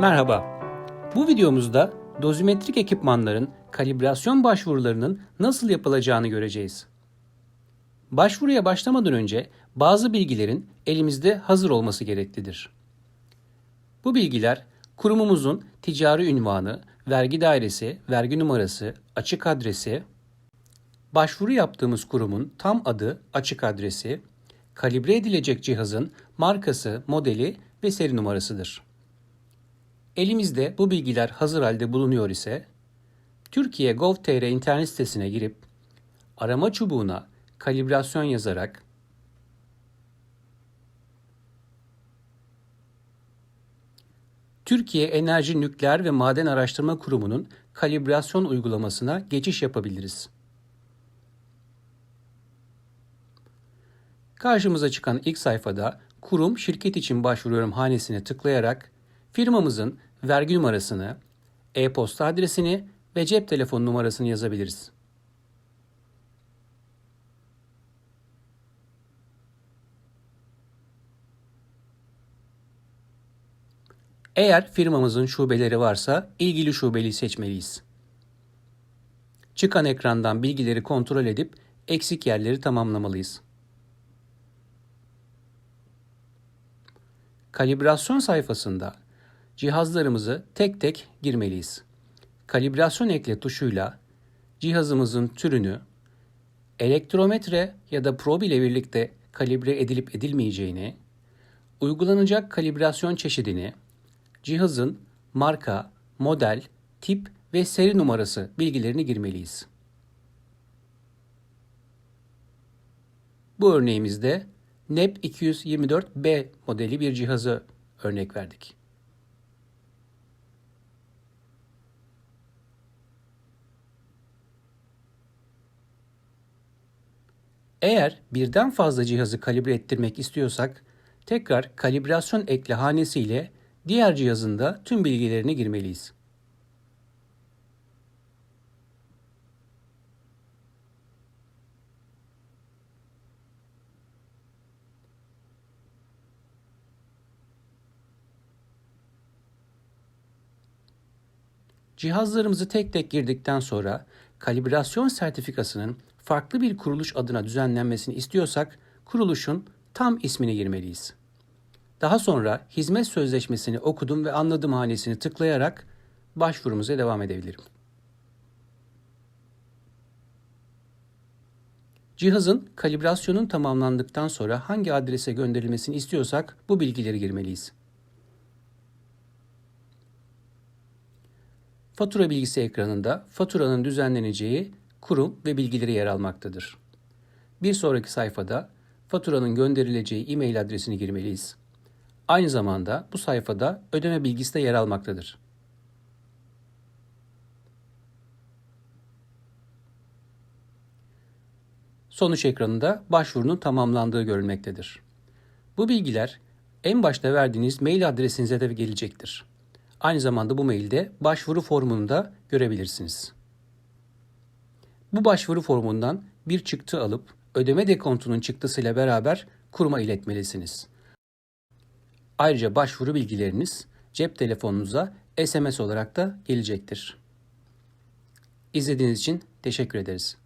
Merhaba. Bu videomuzda dozimetrik ekipmanların kalibrasyon başvurularının nasıl yapılacağını göreceğiz. Başvuruya başlamadan önce bazı bilgilerin elimizde hazır olması gereklidir. Bu bilgiler kurumumuzun ticari ünvanı, vergi dairesi, vergi numarası, açık adresi, başvuru yaptığımız kurumun tam adı, açık adresi, kalibre edilecek cihazın markası, modeli ve seri numarasıdır. Elimizde bu bilgiler hazır halde bulunuyor ise Türkiye Gov.tr internet sitesine girip arama çubuğuna kalibrasyon yazarak Türkiye Enerji Nükleer ve Maden Araştırma Kurumu'nun kalibrasyon uygulamasına geçiş yapabiliriz. Karşımıza çıkan ilk sayfada kurum şirket için başvuruyorum hanesine tıklayarak firmamızın vergi numarasını, e-posta adresini ve cep telefon numarasını yazabiliriz. Eğer firmamızın şubeleri varsa ilgili şubeyi seçmeliyiz. Çıkan ekrandan bilgileri kontrol edip eksik yerleri tamamlamalıyız. Kalibrasyon sayfasında cihazlarımızı tek tek girmeliyiz. Kalibrasyon ekle tuşuyla cihazımızın türünü, elektrometre ya da probe ile birlikte kalibre edilip edilmeyeceğini, uygulanacak kalibrasyon çeşidini, cihazın marka, model, tip ve seri numarası bilgilerini girmeliyiz. Bu örneğimizde NEP 224B modeli bir cihazı örnek verdik. Eğer birden fazla cihazı kalibre ettirmek istiyorsak tekrar kalibrasyon ekle hanesiyle diğer cihazında tüm bilgilerini girmeliyiz. Cihazlarımızı tek tek girdikten sonra kalibrasyon sertifikasının farklı bir kuruluş adına düzenlenmesini istiyorsak kuruluşun tam ismini girmeliyiz. Daha sonra hizmet sözleşmesini okudum ve anladım hanesini tıklayarak başvurumuza devam edebilirim. Cihazın kalibrasyonun tamamlandıktan sonra hangi adrese gönderilmesini istiyorsak bu bilgileri girmeliyiz. Fatura bilgisi ekranında faturanın düzenleneceği kurum ve bilgileri yer almaktadır. Bir sonraki sayfada faturanın gönderileceği e-mail adresini girmeliyiz. Aynı zamanda bu sayfada ödeme bilgisi de yer almaktadır. Sonuç ekranında başvurunun tamamlandığı görülmektedir. Bu bilgiler en başta verdiğiniz mail adresinize de gelecektir. Aynı zamanda bu mailde başvuru formunu da görebilirsiniz. Bu başvuru formundan bir çıktı alıp ödeme dekontunun çıktısıyla beraber kuruma iletmelisiniz. Ayrıca başvuru bilgileriniz cep telefonunuza SMS olarak da gelecektir. İzlediğiniz için teşekkür ederiz.